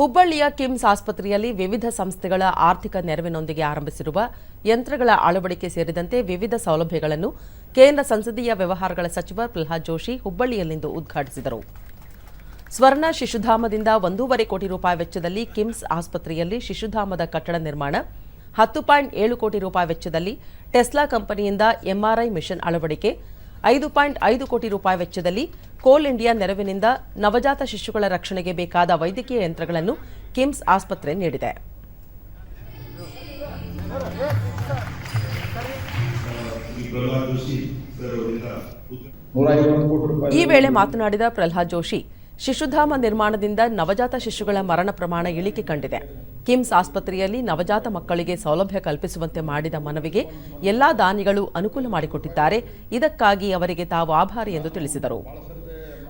ಹುಬ್ಬಳ್ಳಿಯ ಕಿಮ್ಸ್ ಆಸ್ಪತ್ರೆಯಲ್ಲಿ ವಿವಿಧ ಸಂಸ್ಥೆಗಳ ಆರ್ಥಿಕ ನೆರವಿನೊಂದಿಗೆ ಆರಂಭಿಸಿರುವ ಯಂತ್ರಗಳ ಅಳವಡಿಕೆ ಸೇರಿದಂತೆ ವಿವಿಧ ಸೌಲಭ್ಯಗಳನ್ನು ಕೇಂದ್ರ ಸಂಸದೀಯ ವ್ಯವಹಾರಗಳ ಸಚಿವ ಪ್ರಹ್ಲಾದ್ ಜೋಶಿ ಹುಬ್ಬಳ್ಳಿಯಲ್ಲಿಂದು ಉದ್ಘಾಟಿಸಿದರು. ಸ್ವರ್ಣ ಶಿಶುಧಾಮದಿಂದ ಒಂದೂವರೆ ಕೋಟಿ ರೂಪಾಯಿ ವೆಚ್ಚದಲ್ಲಿ ಕಿಮ್ಸ್ ಆಸ್ಪತ್ರೆಯಲ್ಲಿ ಶಿಶುಧಾಮದ ಕಟ್ಟಡ ನಿರ್ಮಾಣ, ಹತ್ತು ಪಾಯಿಂಟ್ ಏಳು ಕೋಟಿ ರೂಪಾಯಿ ವೆಚ್ಚದಲ್ಲಿ ಟೆಸ್ಲಾ ಕಂಪನಿಯಿಂದ ಎಂಆರ್ಐ ಮಿಷನ್ ಅಳವಡಿಕೆ ಐದು ಪಾಯಿಂಟ್ ಐದು ಕೋಟಿ ರೂಪಾಯಿ ವೆಚ್ಚದಲ್ಲಿ ಕೋಲ್ ಇಂಡಿಯಾ ನೆರವಿನಿಂದ ನವಜಾತ ಶಿಶುಗಳ ರಕ್ಷಣೆಗೆ ಬೇಕಾದ ವೈದ್ಯಕೀಯ ಯಂತ್ರಗಳನ್ನು ಕಿಮ್ಸ್ ಆಸ್ಪತ್ರೆ ನೀಡಿದೆ. ಈ ವೇಳೆ ಮಾತನಾಡಿದ ಪ್ರಹ್ಲಾದ್ ಜೋಶಿ, ಶಿಶುಧಾಮ ನಿರ್ಮಾಣದಿಂದ ನವಜಾತ ಶಿಶುಗಳ ಮರಣ ಪ್ರಮಾಣ ಇಳಿಕೆ ಕಂಡಿದೆ. ಕಿಮ್ಸ್ ಆಸ್ಪತ್ರೆಯಲ್ಲಿ ನವಜಾತ ಮಕ್ಕಳಿಗೆ ಸೌಲಭ್ಯ ಕಲ್ಪಿಸುವಂತೆ ಮಾಡಿದ ಮನವಿಗೆ ಎಲ್ಲಾ ದಾನಿಗಳು ಅನುಕೂಲ ಮಾಡಿಕೊಟ್ಟಿದ್ದಾರೆ. ಇದಕ್ಕಾಗಿ ಅವರಿಗೆ ತಾವು ಆಭಾರಿ ಎಂದು ತಿಳಿಸಿದರು.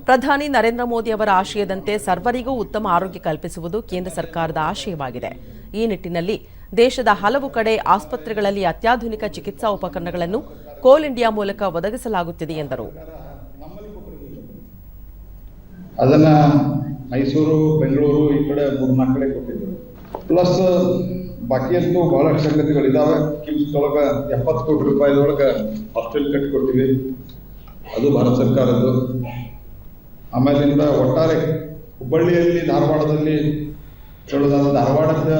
ಪ್ರಧಾನಿ ನರೇಂದ್ರ ಮೋದಿ ಅವರ ಆಶಯದಂತೆ ಸರ್ವರಿಗೂ ಉತ್ತಮ ಆರೋಗ್ಯ ಕಲ್ಪಿಸುವುದು ಕೇಂದ್ರ ಸರ್ಕಾರದ ಆಶಯವಾಗಿದೆ. ಈ ನಿಟ್ಟಿನಲ್ಲಿ ದೇಶದ ಹಲವು ಕಡೆ ಆಸ್ಪತ್ರೆಗಳಲ್ಲಿ ಅತ್ಯಾಧುನಿಕ ಚಿಕಿತ್ಸಾ ಉಪಕರಣಗಳನ್ನು ಕೋಲ್ ಇಂಡಿಯಾ ಮೂಲಕ ಒದಗಿಸಲಾಗುತ್ತಿದೆ ಎಂದರು. ಅದನ್ನ ಮೈಸೂರು, ಬೆಂಗಳೂರು ಈ ಕಡೆ ಮೂರು ನಾಲ್ಕು ಕಡೆ ಪ್ಲಸ್ ಬಾಕಿ ಅಂತೂ ಬಹಳಷ್ಟು ಸಂಗತಿಗಳಿದಾವೆ. ಕಿಮ್ಸ್ ಒಳಗೆ ಎಪ್ಪತ್ತು ಕೋಟಿ ರೂಪಾಯಿದೊಳಗೆ ಹಾಸ್ಟೆಲ್ ಕಟ್ಟಿಕೊಟ್ಟಿವಿ ಅದು ಭಾರತ ಸರ್ಕಾರದ್ದು. ಆಮೇಲಿಂದ ಒಟ್ಟಾರೆ ಹುಬ್ಬಳ್ಳಿಯಲ್ಲಿ, ಧಾರವಾಡದಲ್ಲಿ ಹೇಳೋದಾದ್ರೆ ಧಾರವಾಡದ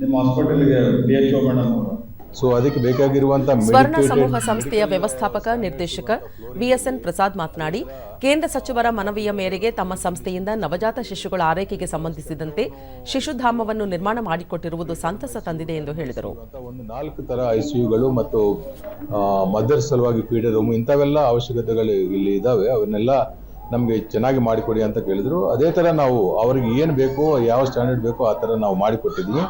ನಿಮ್ಮ ಹಾಸ್ಪಿಟಲ್ಗೆ ಡಿ ಎಚ್ ಓ ಮೇಡಮ್ ಅವರು. ಸೊ ಅದಕ್ಕೆ ಬೇಕಾಗಿರುವಂತಹ ಸ್ವರ್ಣ ಸಮೂಹ ಸಂಸ್ಥೆಯ ವ್ಯವಸ್ಥಾಪಕ ನಿರ್ದೇಶಕ ವಿಎಸ್ಎನ್ ಪ್ರಸಾದ್ ಮಾತನಾಡಿ ಕೇಂದ್ರ ಸಚಿವರ ಮನವಿಯ ಮೇರೆಗೆ ತಮ್ಮ ಸಂಸ್ಥೆಯಿಂದ ನವಜಾತ ಶಿಶುಗಳ ಆರೈಕೆಗೆ ಸಂಬಂಧಿಸಿದಂತೆ ಶಿಶುಧಾಮವನ್ನು ನಿರ್ಮಾಣ ಮಾಡಿಕೊಟ್ಟಿರುವುದು ಸಂತಸ ತಂದಿದೆ ಎಂದು ಹೇಳಿದರು. ಒಂದು ನಾಲ್ಕು ತರ ಐಸಿಯುಗಳು ಮತ್ತು ಮದರ್ ಸಲುವಾಗಿ ಫೀಡರ್ ರೂಮ್ ಇಂಥವೆಲ್ಲ ಅವಶ್ಯಕತೆಗಳು ಇಲ್ಲಿ ಇದಾವೆ ಅವನ್ನೆಲ್ಲ ನಮಗೆ ಚೆನ್ನಾಗಿ ಮಾಡಿಕೊಡಿ ಅಂತ ಕೇಳಿದ್ರು. ಅದೇ ತರ ನಾವು ಅವ್ರಿಗೆ ಏನು ಬೇಕೋ ಯಾವ ಸ್ಟ್ಯಾಂಡರ್ಡ್ ಬೇಕೋ ಆ ತರ ನಾವು ಮಾಡಿಕೊಟ್ಟಿದ್ವಿ.